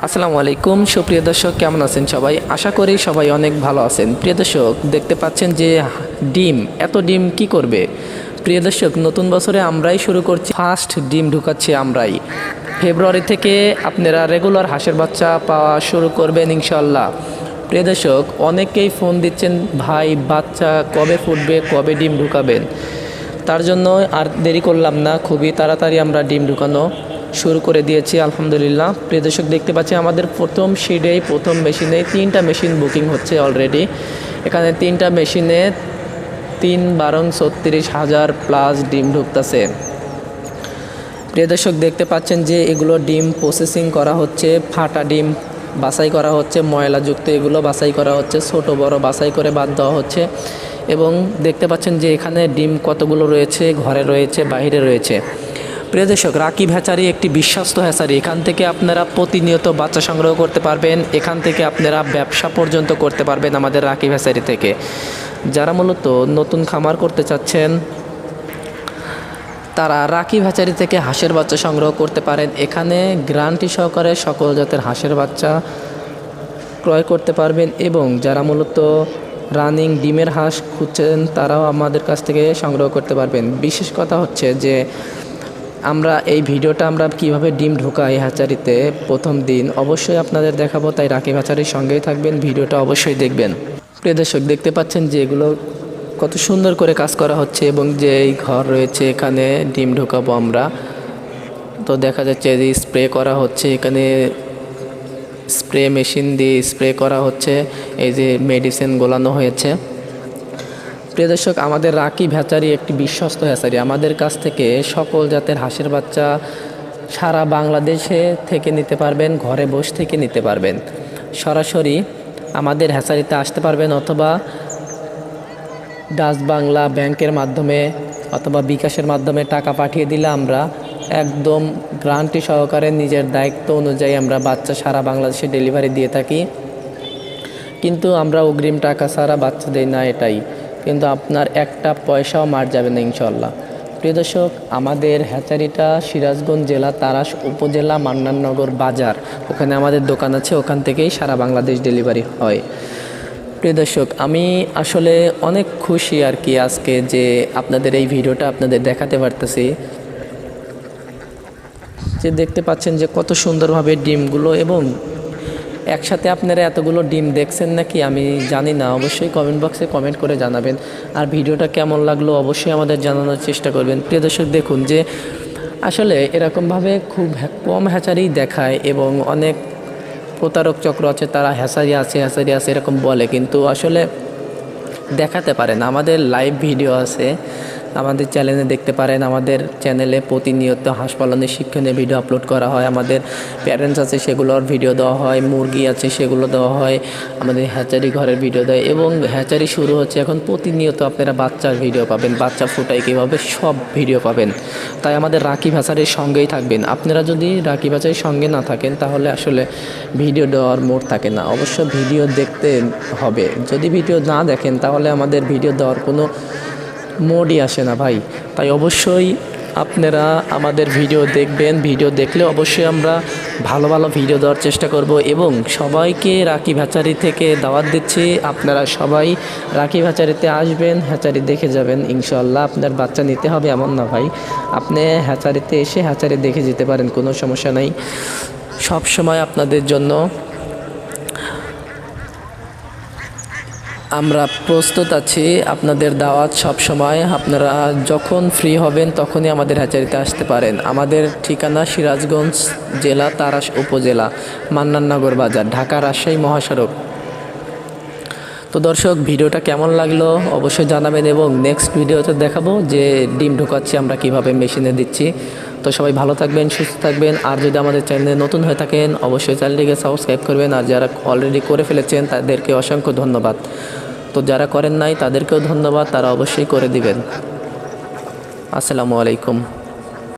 আসসালামু আলাইকুম। সুপ্রিয় দর্শক, কেমন আছেন সবাই? আশা করি সবাই অনেক ভালো আছেন। প্রিয় দর্শক, দেখতে পাচ্ছেন যে ডিম, এত ডিম কি করবে? প্রিয় দর্শক, নতুন বছরে আমরাই শুরু করছি, ফার্স্ট ডিম ঢুকাচ্ছি আমরাই। ফেব্রুয়ারি থেকে আপনারা রেগুলার হাঁসের বাচ্চা পাওয়া শুরু করবেন ইনশাল্লাহ প্রিয় দর্শক, অনেকেই ফোন দিচ্ছেন, ভাই, বাচ্চা কবে ফুটবে, কবে ডিম ঢুকাবেন? তার জন্য আর দেরি করলাম না, খুবই তাড়াতাড়ি আমরা ডিম ঢুকানো শুরু করে দিয়েছি, আলহামদুলিল্লাহ। প্রিয় দর্শক, দেখতে পাচ্ছি আমাদের প্রথম শিডেই প্রথম মেশিনে তিনটা মেশিন বুকিং হচ্ছে অলরেডি এখানে তিনটা মেশিনে তিন বারং ছত্রিশ হাজার প্লাস ডিম ঢুকতেছে। প্রিয় দর্শক, দেখতে পাচ্ছেন যে এগুলো ডিম প্রসেসিং করা হচ্ছে, ফাটা ডিম বাছাই করা হচ্ছে, ময়লাযুক্ত এগুলো বাছাই করা হচ্ছে, ছোট, বড় বাছাই করে বাদ দেওয়া হচ্ছে। এবং দেখতে পাচ্ছেন যে এখানে ডিম কতগুলো রয়েছে, ঘরে রয়েছে, বাইরে রয়েছে। প্রিয় দর্শক, রাকিব হ্যাচারি একটি বিশ্বস্ত হ্যাচারি। এখান থেকে আপনারা প্রতিনিয়ত বাচ্চা সংগ্রহ করতে পারবেন। এখান থেকে আপনারা ব্যবসা পর্যন্ত করতে পারবেন আমাদের রাকিব হ্যাচারি থেকে। যারা মূলত নতুন খামার করতে চাচ্ছেন, তারা রাকিব হ্যাচারি থেকে হাঁসের বাচ্চা সংগ্রহ করতে পারেন। এখানে গ্রান্টি সহকারে সকল জাতের হাঁসের বাচ্চা ক্রয় করতে পারবেন এবং যারা মূলত রানিং ডিমের হাঁস খুঁজছেন, তারাও আমাদের কাছ থেকে সংগ্রহ করতে পারবেন। বিশেষ কথা হচ্ছে যে আমরা এই ভিডিওটা আমরা কীভাবে ডিম ঢোকাই হ্যাচারিতে প্রথম দিন অবশ্যই আপনাদের দেখাবো, তাই রাকিব হ্যাচারির সঙ্গেই থাকবেন, ভিডিওটা অবশ্যই দেখবেন। প্রিয় দর্শক, দেখতে পাচ্ছেন যে এগুলো কত সুন্দর করে কাজ করা হচ্ছে এবং যে এই ঘর রয়েছে এখানে ডিম ঢোকাবো আমরা। তো দেখা যাচ্ছে যে স্প্রে করা হচ্ছে, এখানে স্প্রে মেশিন দিয়ে স্প্রে করা হচ্ছে, এই যে মেডিসিন গোলানো হয়েছে। প্রিয় দর্শক, আমাদের রাকি ভ্যাচারি একটি বিশ্বস্ত হ্যাচারি আমাদের কাছ থেকে সকল জাতের হাঁসের বাচ্চা সারা বাংলাদেশে থেকে নিতে পারবেন, ঘরে বসে থেকে নিতে পারবেন। সরাসরি আমাদের হ্যাচারিতে আসতে পারবেন অথবা ডাচ বাংলা ব্যাংকের মাধ্যমে অথবা বিকাশের মাধ্যমে টাকা পাঠিয়ে দিলে আমরা একদম গ্রান্টি সহকারে নিজের দায়িত্ব অনুযায়ী আমরা বাচ্চা সারা বাংলাদেশে ডেলিভারি দিয়ে থাকি। কিন্তু আমরা অগ্রিম টাকা ছাড়া বাচ্চা দেই না এটাই। কিন্তু আপনার একটা পয়সাও মার যাবে না ইনশাল্লাহ প্রিয় দর্শক, আমাদের হ্যাচারিটা সিরাজগঞ্জ জেলা তারাস উপজেলা মান্নাননগর বাজার। ওখানে আমাদের দোকান আছে, ওখান থেকেই সারা বাংলাদেশ ডেলিভারি হয়। প্রিয় দর্শক, আমি আসলে অনেক খুশি আর কি আজকে যে আপনাদের এই ভিডিওটা আপনাদের দেখাতে পারতেছি। যে দেখতে পাচ্ছেন যে কত সুন্দরভাবে ডিমগুলো এবং একসাথে আপনারা এতগুলো ডিম দেখছেন নাকি আমি জানি না। অবশ্যই কমেন্ট বক্সে কমেন্ট করে জানাবেন। আর ভিডিওটা কেমন লাগল অবশ্যই আমাদের জানানোর চেষ্টা করবেন। প্রিয় দর্শক, দেখুন যে আসলে এরকমভাবে খুব কম হ্যাচারি দেখায় এবং অনেক প্রতারক চক্র আছে, তারা হ্যাচারি আছে হ্যাচারি আছে এরকম বলে। কিন্তু আসলে দেখাতে পারেন আমাদের লাইভ ভিডিও আছে। আমাদের চ্যানেলে দেখতে পারেন, আমাদের চ্যানেলে প্রতিনিয়ত হাঁস পালনের শিক্ষণীয় ভিডিও আপলোড করা হয়। আমাদের প্যারেন্টস আছে, সেগুলোর ভিডিও দেওয়া হয়, মুরগি আছে, সেগুলো দেওয়া হয়, আমাদের হ্যাচারি ঘরের ভিডিও দেয় এবং হ্যাচারি শুরু হচ্ছে এখন প্রতিনিয়ত আপনারা বাচ্চার ভিডিও পাবেন, বাচ্চা ফুটাই কীভাবে সব ভিডিও পাবেন। তাই আমাদের রাকিব ভাষারের সঙ্গেই থাকবেন। আপনারা যদি রাকিব হ্যাচারির সঙ্গে না থাকেন, তাহলে আসলে ভিডিও দেওয়ার মোড় থাকে না। অবশ্য ভিডিও দেখতে হবে। যদি ভিডিও না দেখেন, তাহলে আমাদের ভিডিও দেওয়ার কোনো মোডই আসে না ভাই। তাই অবশ্যই আপনারা আমাদের ভিডিও দেখবেন। ভিডিও দেখলে অবশ্যই আমরা ভালো ভালো ভিডিও দেওয়ার চেষ্টা করব এবং সবাইকে রাকি হ্যাচারি থেকে দাওয়াত দিচ্ছি। আপনারা সবাই রাকি হ্যাচারিতে আসবেন, হ্যাচারি দেখে যাবেন। ইনশাল্লাহ আপনার বাচ্চা নিতে হবে এমন না ভাই। আপনি হ্যাচারিতে এসে হ্যাচারি দেখে যেতে পারেন, কোনো সমস্যা নাই। সব সময় আপনাদের জন্য আমরা প্রস্তুত আছি, আপনাদের দাওয়াত সব সময়। আপনারা যখন ফ্রি হবেন, তখনই আমাদের হ্যাচারিতে আসতে পারেন। আমাদের ঠিকানা সিরাজগঞ্জ জেলা, তারাস উপজেলা মান্নাননগর বাজার, ঢাকা রাজশাহী মহাসড়ক। তো দর্শক, ভিডিওটা কেমন লাগল অবশ্যই জানাবেন এবং নেক্সট ভিডিওতে দেখাবো যে ডিম ঢোকাচ্ছি আমরা কীভাবে মেশিনে দিচ্ছি। তো সবাই ভালো থাকবেন, সুস্থ থাকবেন। আর যদি আমাদের চ্যানেলে নতুন হয়ে থাকেন, অবশ্যই চ্যানেলটিকে সাবস্ক্রাইব করবেন। আর যারা অলরেডি করে ফেলেছেন, তাদেরকে অসংখ্য ধন্যবাদ। তো যারা করেন নাই তাদেরকেও ধন্যবাদ তারা অবশ্যই করে দিবেন। আসসালামু আলাইকুম।